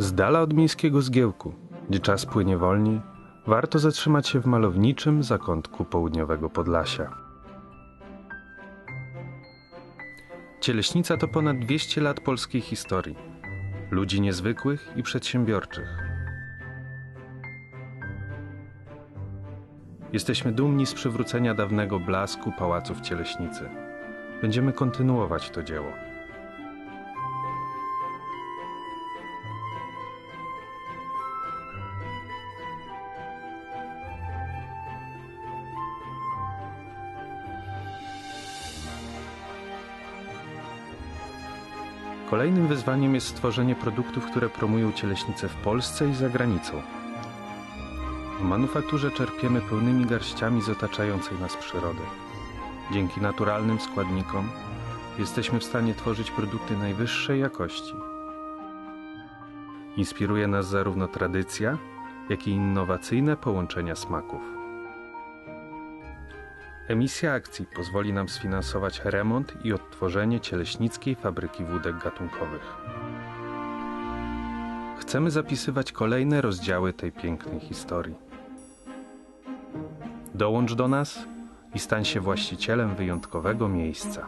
Z dala od miejskiego zgiełku, gdzie czas płynie wolniej, warto zatrzymać się w malowniczym zakątku południowego Podlasia. Cieleśnica to ponad 200 lat polskiej historii. Ludzi niezwykłych i przedsiębiorczych. Jesteśmy dumni z przywrócenia dawnego blasku pałacu w Cieleśnicy. Będziemy kontynuować to dzieło. Kolejnym wyzwaniem jest stworzenie produktów, które promują cieleśnicę w Polsce i za granicą. W manufakturze czerpiemy pełnymi garściami z otaczającej nas przyrody. Dzięki naturalnym składnikom jesteśmy w stanie tworzyć produkty najwyższej jakości. Inspiruje nas zarówno tradycja, jak i innowacyjne połączenia smaków. Emisja akcji pozwoli nam sfinansować remont i odtworzenie cieleśnickiej fabryki wódek gatunkowych. Chcemy zapisywać kolejne rozdziały tej pięknej historii. Dołącz do nas i stań się właścicielem wyjątkowego miejsca.